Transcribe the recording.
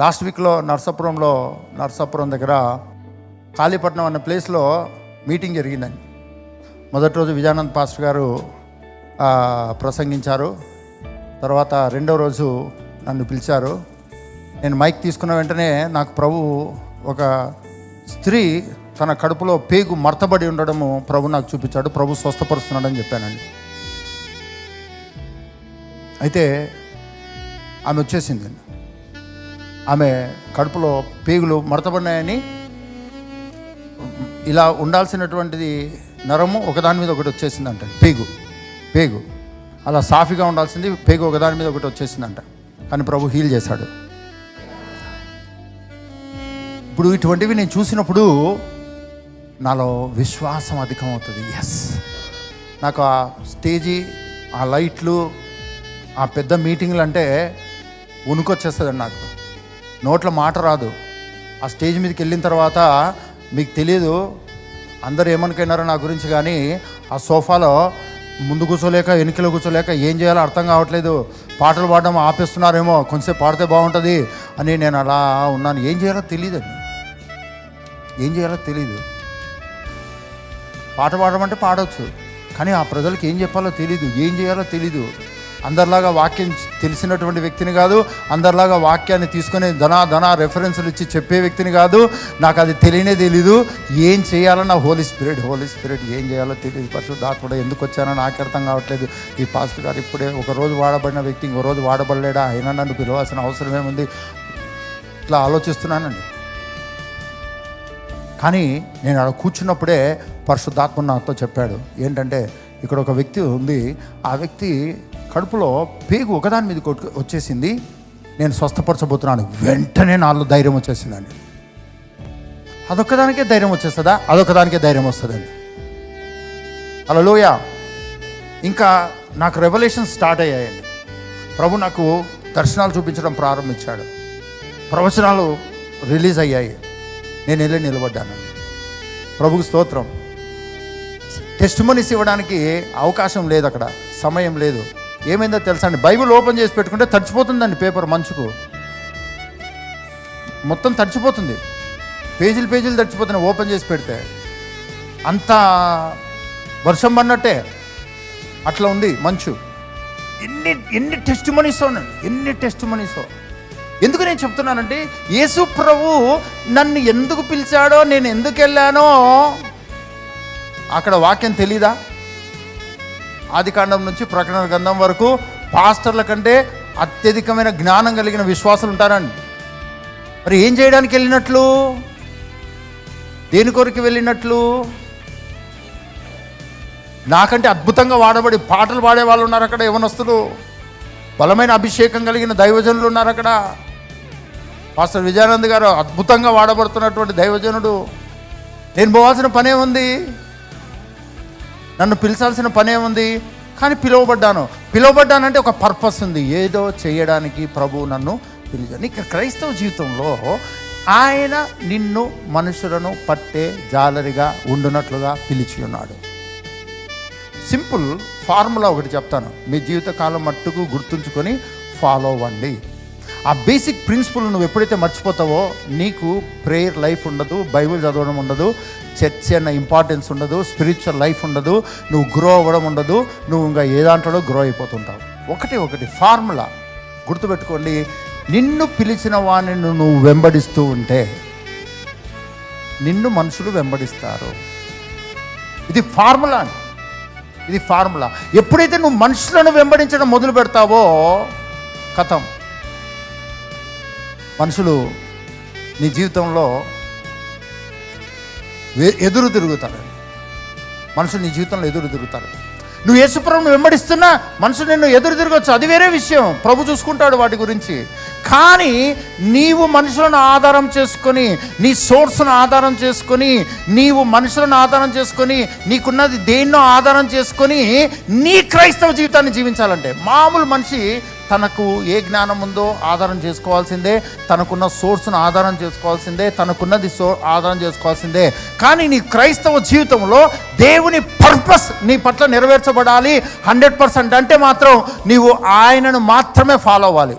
Last వీక్లో నర్సాపురంలో నర్సాపురం దగ్గర కాళీపట్నం అనే ప్లేస్లో మీటింగ్ జరిగిందండి. మొదటి రోజు విజయానంద్ పాస్టర్ గారు ప్రసంగించారు. తర్వాత రెండో రోజు నన్ను పిలిచారు. నేను మైక్ తీసుకున్న వెంటనే నాకు ప్రభు ఒక స్త్రీ తన కడుపులో పేగు మర్తబడి ఉండడము ప్రభు నాకు చూపించాడు. ప్రభు స్వస్థపరుస్తున్నాడని చెప్పానండి. అయితే ఆమె వచ్చేసిందండి. ఆమె కడుపులో పేగులు మడతబడినాయని ఇలా ఉండాల్సినటువంటిది నరము ఒకదాని మీద ఒకటి వచ్చేసిందంట. పేగు పేగు. అలా సాఫీగా ఉండాల్సింది పేగు ఒకదాని మీద ఒకటి వచ్చేసిందంట. కానీ ప్రభు హీల్ చేశాడు. ఇప్పుడు ఇటువంటివి నేను చూసినప్పుడు నాలో విశ్వాసం అధికమవుతుంది. ఎస్ నాకు ఆ స్టేజీ ఆ లైట్లు ఆ పెద్ద మీటింగ్లు అంటే ఉనుకొచ్చేస్తుందండి నాకు. నోట్ల మాట రాదు. ఆ స్టేజ్ మీదకి వెళ్ళిన తర్వాత మీకు తెలియదు అందరు ఏమనుకున్నారో నా గురించి కానీ ఆ సోఫాలో ముందు కూర్చోలేక వెనుకలో కూర్చోలేక ఏం చేయాలో అర్థం కావట్లేదు. పాటలు పాడడం ఆపేస్తున్నారేమో కొంచెంసేపు పాడితే బాగుంటుంది అని నేను అలా ఉన్నాను. ఏం చేయాలో తెలియదండి ఏం చేయాలో తెలియదు పాట పాడమంటే పాడవచ్చు కానీ ఆ ప్రజలకు ఏం చెప్పాలో తెలీదు. ఏం చేయాలో తెలీదు. అందరిలాగా వాక్యం తెలిసినటువంటి వ్యక్తిని కాదు అందరిలాగా వాక్యాన్ని తీసుకొని ధన ధన రెఫరెన్స్లు ఇచ్చి చెప్పే వ్యక్తిని కాదు. నాకు అది తెలియనే తెలీదు. ఏం చేయాలో నా హోలీ స్పిరిట్ హోలీ స్పిరిట్ ఏం చేయాలో తెలియదు పరిశుద్ధాత్ముడు ఎందుకు వచ్చానో నాకు అర్థం కావట్లేదు. ఈ పాస్టర్ గారు ఇప్పుడే ఒక రోజు వాడబడిన వ్యక్తి ఇంకో రోజు వాడబడలేడా? అయినా నన్ను పిలవాల్సిన అవసరం ఏముంది? ఇట్లా ఆలోచిస్తున్నానండి. కానీ నేను అక్కడ కూర్చున్నప్పుడే పరిశుద్ధాత్మ నాతో చెప్పాడు. ఏంటంటే ఇక్కడ ఒక వ్యక్తి ఉంది. ఆ వ్యక్తి కడుపులో పేగు ఒకదాని మీద కొట్టు వచ్చేసింది. నేను స్వస్థపరచబోతున్నాను. వెంటనే నాలో ధైర్యం వచ్చేసిందండి. అదొక్కదానికే ధైర్యం వచ్చేస్తుందా? అదొక్కదానికే ధైర్యం వస్తుందండి. అలా లోయ ఇంకా నాకు రెవల్యూషన్ స్టార్ట్ అయ్యాయండి. ప్రభు నాకు దర్శనాలు చూపించడం ప్రారంభించాడు. ప్రవచనాలు రిలీజ్ అయ్యాయి. నేను వెళ్ళి నిలబడ్డాను. ప్రభుకు స్తోత్రం. టెస్ట్ మనీస్ ఇవ్వడానికి అవకాశం లేదు అక్కడ. సమయం లేదు. ఏమైందో తెలుసా అండి? బైబిల్ ఓపెన్ చేసి పెట్టుకుంటే తడిచిపోతుందండి పేపర్ మంచుకు మొత్తం తడిచిపోతుంది. పేజీలు పేజీలు తడిచిపోతున్నాయి ఓపెన్ చేసి పెడితే. అంత వర్షం పడినట్టే. అట్లా ఉంది మంచు ఎన్ని ఎన్ని టెస్ట్ మనీసో ఎన్ని టెస్ట్ మనీసో ఎందుకు నేను చెప్తున్నానంటే యేసు ప్రభు నన్ను ఎందుకు పిలిచాడో నేను ఎందుకు వెళ్ళానో అక్కడ వాక్యం తెలీదా? ఆదికాండం నుంచి ప్రకటన గ్రంథం వరకు పాస్టర్ల కంటే అత్యధికమైన జ్ఞానం కలిగిన విశ్వాసులు ఉంటారండి. మరి ఏం చేయడానికి వెళ్ళినట్లు? దేని కొరకు వెళ్ళినట్లు? నాకంటే అద్భుతంగా వాడబడి పాటలు పాడే వాళ్ళు ఉన్నారు అక్కడ యవనస్తులు. బలమైన అభిషేకం కలిగిన దైవజనులు ఉన్నారు అక్కడ. మాస్టర్ విజయానంద్ గారు అద్భుతంగా వాడబడుతున్నటువంటి దైవజనుడు. నేను పోవాల్సిన పనే ఉంది. నన్ను పిలిచాల్సిన పనే ఉంది కానీ పిలువబడ్డాను. పిలువబడ్డానంటే ఒక పర్పస్ ఉంది. ఏదో చేయడానికి ప్రభు నన్ను పిలిచాను ఇక క్రైస్తవ జీవితంలో ఆయన నిన్ను మనుషులను పట్టే జాలరిగా ఉండునట్లుగా పిలిచి ఉన్నాడు. సింపుల్ ఫార్ములా ఒకటి చెప్తాను. మీ జీవితకాలం మట్టుకు గుర్తుంచుకొని ఫాలో అవ్వండి. ఆ బేసిక్ ప్రిన్సిపల్ నువ్వు ఎప్పుడైతే మర్చిపోతావో నీకు ప్రేయర్ లైఫ్ ఉండదు బైబిల్ చదవడం ఉండదు చర్చ్ అన్న ఇంపార్టెన్స్ ఉండదు స్పిరిచువల్ లైఫ్ ఉండదు నువ్వు గ్రో అవ్వడం ఉండదు నువ్వు ఇంకా ఏ దాంట్లో గ్రో అయిపోతుంటావు. ఒకటి ఒకటి ఫార్ములా గుర్తుపెట్టుకోండి నిన్ను పిలిచిన వాణ్ణి నువ్వు వెంబడిస్తూ ఉంటే నిన్ను మనుషులు వెంబడిస్తారు. ఇది ఫార్ములా అండి. ఇది ఫార్ములా ఎప్పుడైతే నువ్వు మనుషులను వెంబడించడం మొదలు పెడతావో కథం. మనుషులు నీ జీవితంలో ఎదురు తిరుగుతారు. మనుషులు నీ జీవితంలో ఎదురు తిరుగుతారు. నువ్వు యేసుప్రభుని వెంబడిస్తున్నా మనుషులు నిన్ను ఎదురు తిరగచ్చు. అది వేరే విషయం. ప్రభు చూసుకుంటాడు వాటి గురించి. కానీ నీవు మనుషులను ఆధారం చేసుకొని నీ సోర్స్ను ఆధారం చేసుకొని నీవు మనుషులను ఆధారం చేసుకొని నీకున్నది దేన్నో ఆధారం చేసుకొని నీ క్రైస్తవ జీవితాన్ని జీవించాలంటే మామూలు మనిషి తనకు ఏ జ్ఞానం ఉందో ఆధారం చేసుకోవాల్సిందే తనకున్న సోర్స్ను ఆధారం చేసుకోవాల్సిందే తనకున్నది సో ఆధారం చేసుకోవాల్సిందే. కానీ నీ క్రైస్తవ జీవితంలో దేవుని పర్పస్ నీ పట్ల నెరవేర్చబడాలి హండ్రెడ్ పర్సెంట్ అంటే మాత్రం నీవు ఆయనను మాత్రమే ఫాలో అవ్వాలి.